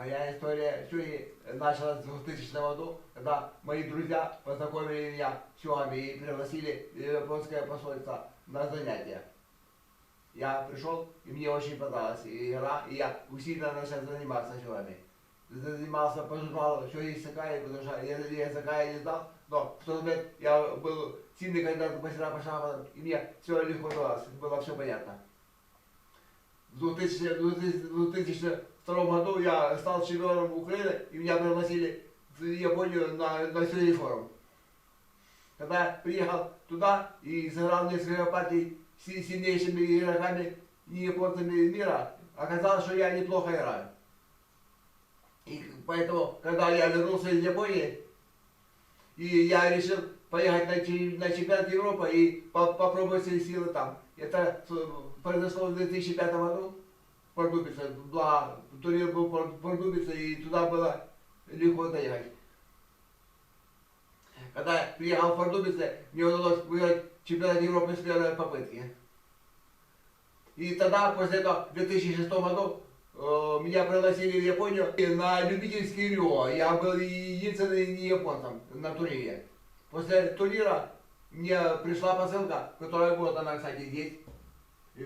Моя история все и началась в 2000 году, когда мои друзья познакомили меня с йогами и пригласили в японское посольство на занятия. Я пришел, и мне очень понравилась игра, и я усиленно начал заниматься йогами. Занимался по журналу, что есть такая, потому что я, я я не знал, но в тот момент я был сильный кандидат мастера по шахматам, и мне все легко давалось, было все понятно. В 2000, 2002 году я стал чемпионом Украины, и меня пригласили в Японию на, на форум. Когда я приехал туда и сыграл несколько партий с си- сильнейшими игроками и японцами мира, оказалось, что я неплохо играю. И поэтому, когда я вернулся из Японии, и я решил поехать на, на чемпионат Европы и по- попробовать свои силы там. Это с- произошло в 2005 году в Пордубице. Была, турнир был в Пор- Пордубице, и туда было легко доехать. Когда приехал в Пордубице, мне удалось выиграть чемпионат Европы с первой попытки. И тогда, после этого, в 2006 году, э, меня пригласили в Японию на любительский Рио. Я был единственным японцем на турнире. После турнира мне пришла посылка, которая вот она, кстати, здесь,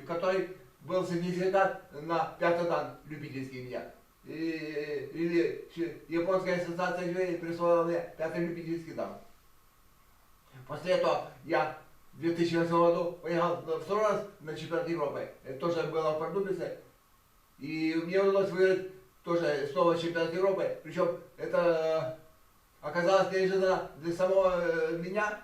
которой был сертификат на пятый дан любительский меня. И, или японская ассоциация жюри прислала мне пятый любительский дан. После этого я в 2008 году поехал второй раз на чемпионат Европы. Это тоже было в Пордубице. И мне удалось выиграть тоже снова чемпионат Европы. Причем это оказалось неожиданно для самого э, меня,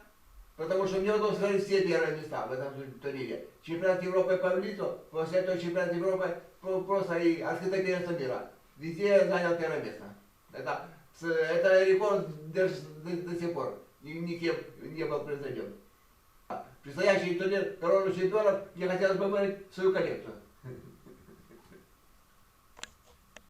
потому что мне удалось выиграть все первые места в этом ту- турнире. Чемпионат Европы по Блицу, после этого чемпионат Европы про- просто и открытое первенство мира. Везде я занял первое место. Это, это рекорд держ- до, до сих пор. Ни- Никем не был произведен. Предстоящий турнир корону чемпионов мне хотелось бы выиграть свою коллекцию.